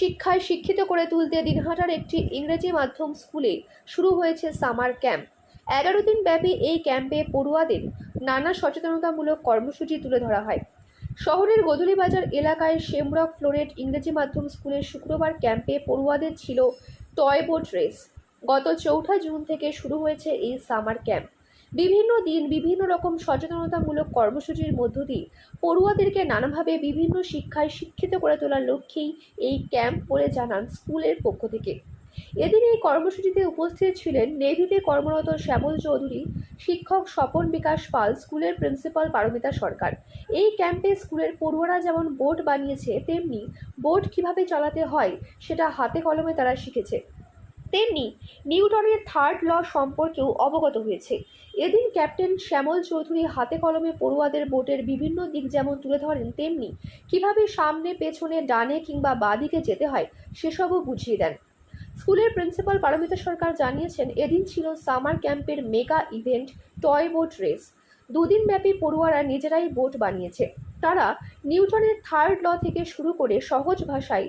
শিক্ষায় শিক্ষিত করে তুলতে দিনহাটার একটি ইংরেজি মাধ্যম স্কুলে শুরু হয়েছে সামার ক্যাম্প। এগারো দিন ব্যাপী এই ক্যাম্পে পড়ুয়াদের নানা সচেতনতামূলক কর্মসূচি তুলে ধরা হয়। শহরের গদুলিবাজার এলাকায় শেমরক ফ্লোরেট ইংরেজি মাধ্যম স্কুলের শুক্রবার ক্যাম্পে পড়ুয়াদের ছিল টয় বোট রেস। গত চৌঠা জুন থেকে শুরু হয়েছে এই সামার ক্যাম্প। বিভিন্ন দিন বিভিন্ন রকম সচেতনতামূলক কর্মসূচির মধ্য দিয়ে পড়ুয়াদেরকে নানাভাবে বিভিন্ন শিক্ষায় শিক্ষিত করে তোলার লক্ষ্যেই এই ক্যাম্প বলে জানান স্কুলের পক্ষ থেকে। এদিন এই কর্মসূচিতে উপস্থিত ছিলেন নেভিতে কর্মরত শ্যামল চৌধুরী, শিক্ষক স্বপন বিকাশ পাল, স্কুলের প্রিন্সিপাল পারমিতা সরকার। এই ক্যাম্পে স্কুলের পড়ুয়ারা যেমন বোর্ড বানিয়েছে, তেমনি বোর্ড কীভাবে চালাতে হয়, সেটা হাতে কলমে তারা শিখেছে। তেমনি নিউটনের থার্ড ল সম্পর্কেও অবগত হয়েছে। এদিন ক্যাপ্টেন শ্যামল চৌধুরী হাতে কলমে পড়ুয়াদের বোটের বিভিন্ন দিক যেমন তুলে ধরেন, তেমনি কীভাবে সামনে, পেছনে, ডানে কিংবা বাঁদিকে যেতে হয়, সেসবও বুঝিয়ে দেন। স্কুলের প্রিন্সিপাল পারমিতা সরকার জানিয়েছেন, এদিন ছিল সামার ক্যাম্পের mega event, toy boat race. দুদিন ব্যাপী পড়ুয়ারা নিজেরাই বোট বানিয়েছে। তারা নিউটনের থার্ড ল থেকে শুরু করে সহজ ভাষায়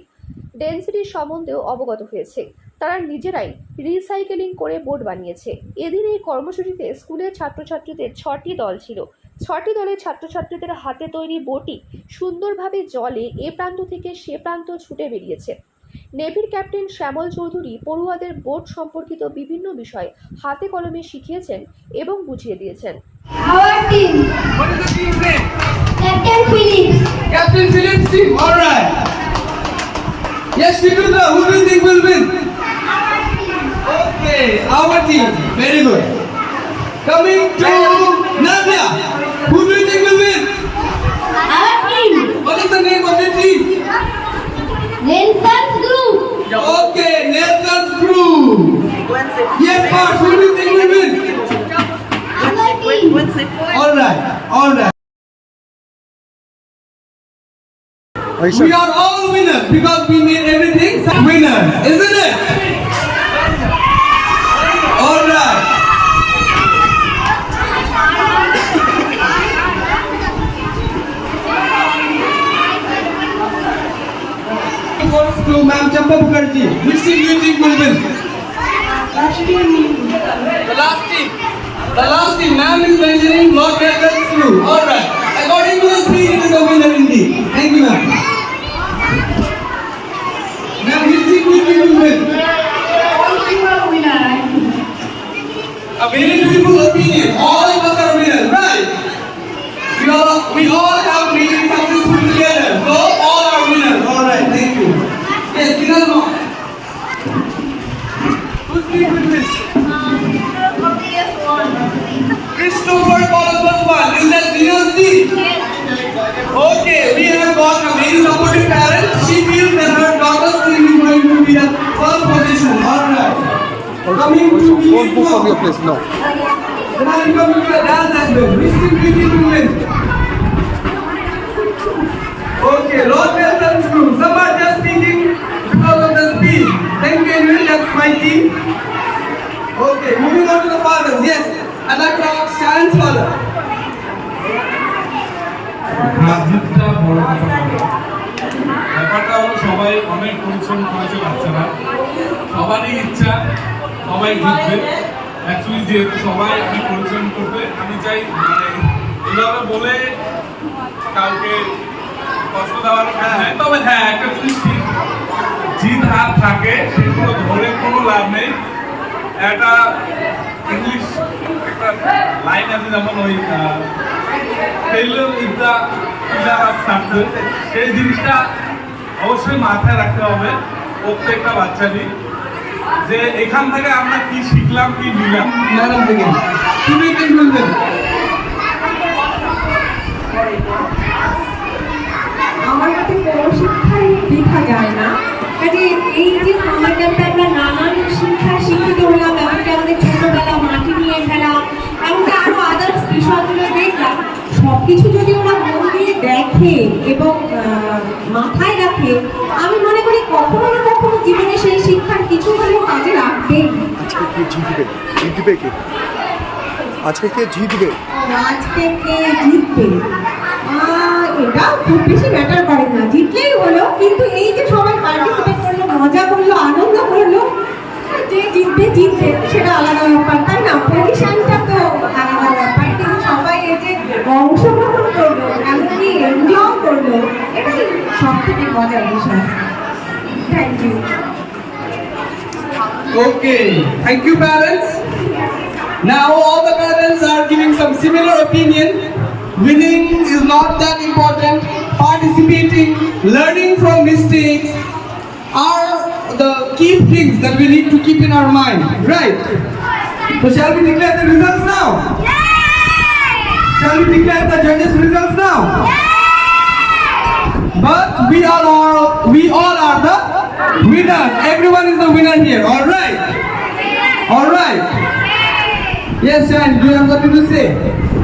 ডেন্সিটি সম্বন্ধেও অবগত হয়েছে। তারা নিজেরাই রিসাইকেলিং করে বোট বানিয়েছে এদিন এই কর্মসূচিতে স্কুলের ছাত্রছাত্রীদের ছটি দল ছিল ছটি দলের ছাত্রছাত্রীদের হাতে তৈরি বোটই সুন্দরভাবে জলে এ প্রান্ত থেকে সে প্রান্ত ছুটে বেরিয়েছে নেভির ক্যাপ্টেন শ্যামল চৌধুরী পড়ুয়াদের বোট সম্পর্কিত বিভিন্ন বিষয় হাতে কলমে শিখিয়েছেন এবং বুঝিয়ে দিয়েছেন? Captain Phillips, Captain Phillips team. Yes, who do you think will win? Okay, our team. Very good. Coming to Nadia. Who do you think will win? our team, What is the name of the team? Nelson Group, Okay, Nelson's crew. Yes, Parth, who do you think will win? our team, All right, all right. We are all winners because we made everything winner, isn't it? All right. Goes to Ma'am Champa Mukherjee. Which team you think will? The last team. The last team. Ma'am is mentioning Lord Nelson's crew. All right. According to the speed, it is a winner indeed. Thank you, ma'am. Ma'am, which team will? don't move from your place now. Okay, Lord Nelson's room. Some are just thinking সবাই জিতবে। Actually যেহেতু সবাই অনেক পরিশ্রম করবে আমি চাই মানে এইভাবে বলে কাউকে কষ্ট দেওয়ার হ্যাঁ তবে হ্যাঁ একটা জিনিস ঠিক। জিত হার থাকে সেগুলো ধরে কোনো লাভ নেই। একটা ইংলিশ একটা লাইন আছে যেমন ওই সেই জিনিসটা অবশ্যই মাথায় রাখতে হবে। প্রত্যেকটা বাচ্চারই। যে এখান থেকে আমরা কি শিখলাম কি নিলাম? you think will win? আমার মতে কোনো শিক্ষাই লেখা যায় না। কাজে এই যে সামার ক্যাম্পে আমরা নানান শিক্ষা শিক্ষিত হলাম এমনকি আমাদের ছোটবেলা মাটি নিয়ে খেলা এমনকি আরও আদার্স বিষয়গুলো দেখলাম সবকিছু যদি ওরা মন দিয়ে দেখে এবং আহ, মাথায় রাখে জিতবে জিতবে কে? আজকে কে জিতবে? আজকে কে জিতবে? এটা খুব বেশি ম্যাটার করে না। জিতলেই হলো, কিন্তু এই যে সবাই পার্টিসিপেট করল, মজা করল, আনন্দ করল, যে জিতবে জিতবে, সেটা আলাদা ব্যাপার। তাই না? পজিশনটা তো আলাদা ব্যাপার। কিন্তু সবাই এই যে অংশগ্রহণ করল, এমনকি এনজয় করল, এটাই সব থেকে মজার বিষয়। Thank you Okay, thank you parents. Now all the parents are giving some similar opinion. Winning is not that important. Participating, learning from mistakes are the key things that we need to keep in our mind, right? So shall we declare the results now? Shall we declare the judges' results now? But we all are we all are the winners. Everyone is the winner here. All right. All right. Yes, Shan, do you have something to say?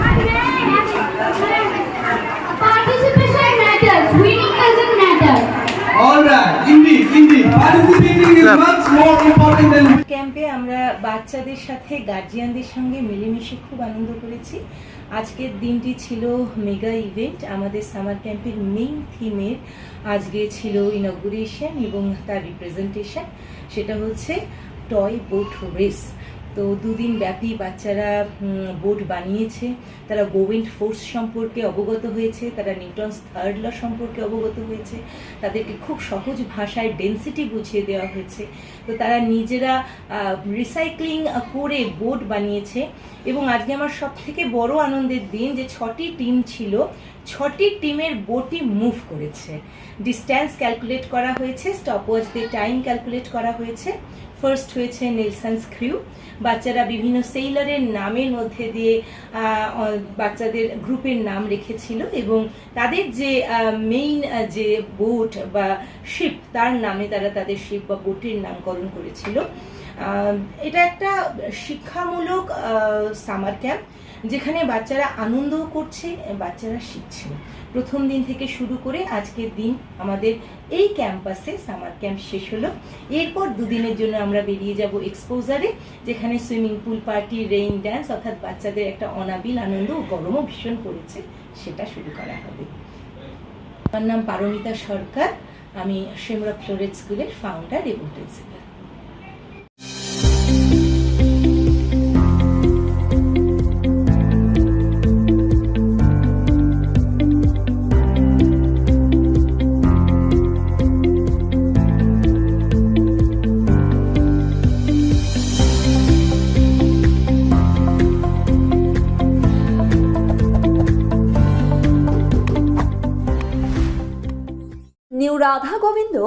ক্যাম্পে আমরা বাচ্চাদের সাথে গার্জিয়ানদের সঙ্গে মিলেমিশে খুব আনন্দ করেছি। আজকের দিনটি ছিল মেগা ইভেন্ট আমাদের সামার ক্যাম্পের মেইন থিমের আজকে ছিল ইনগুরেশন এবং তার রিপ্রেজেন্টেশন সেটা হচ্ছে টয় বোট রেস তো দুদিন ব্যাপী বাচ্চারা বোট বানিয়েছে। তারা গোয়েন্ট ফোর্স সম্পর্কে অবগত হয়েছে, তারা নিউটনস থার্ড ল সম্পর্কে অবগত হয়েছে। তাদেরকে খুব সহজ ভাষায় ডেন্সিটি বুঝিয়ে দেওয়া হয়েছে। তো তারা নিজেরা রিসাইক্লিং করে বোট বানিয়েছে। এবং আজকে আমার সব থেকে বড় আনন্দের দিন যে ছটি টিম ছিল, ছটি টিমের বোটই মুভ করেছে। ডিস্ট্যান্স ক্যালকুলেট করা হয়েছে স্টপওয়াচ দিয়ে টাইম ক্যালকুলেট করা হয়েছে। ফার্স্ট হয়েছে নেলসন্স ক্রিউ বাচ্চারা বিভিন্ন সেইলারের নামের মধ্যে দিয়ে বাচ্চাদের গ্রুপের নাম রেখেছিল এবং তাদের যে মেইন যে বোট বা শিপ তার নামে তারা তাদের শিপ বা বোটের নামকরণ করেছিল। এটা একটা শিক্ষামূলক সামার ক্যাম্প যেখানে বাচ্চারা আনন্দও করছে, বাচ্চারা শিখছে। প্রথম দিন থেকে শুরু করে আজকের দিন আমাদের এই ক্যাম্পাসে সামার ক্যাম্প শেষ হলো। এরপর দুদিনের জন্য আমরা বেরিয়ে যাব এক্সপোজারে, যেখানে swimming pool party, rain dance অর্থাৎ বাচ্চাদের একটা অনাবিল আনন্দ ও গরমও ভীষণ পড়েছে, সেটা শুরু করা হবে। আমার নাম পারমিতা সরকার, আমি সেমরা ফ্লোরেট স্কুলের ফাউন্ডার এবং প্রিন্সিপাল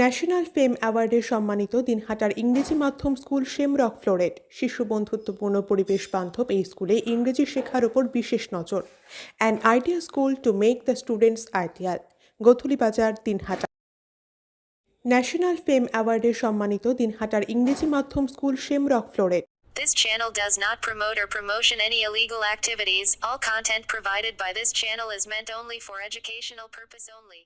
National fame অ্যাওয়ার্ডে সম্মানিত দিনহাটার ইংরেজি মাধ্যম স্কুল শেমরক ফ্লোরেট, শিশু বন্ধুত্বপূর্ণ পরিবেশ বান্ধব এই স্কুলে ইংরেজি শেখার ওপর বিশেষ নজর an idea school to make the students ideal Gotheli Bazar, Dinhata national fame অ্যাওয়ার্ডে সম্মানিত দিনহাটার ইংরেজি মাধ্যম school shamrock floret This channel does not promote or promotion any illegal activities. All content provided by this channel is meant only for educational purpose only.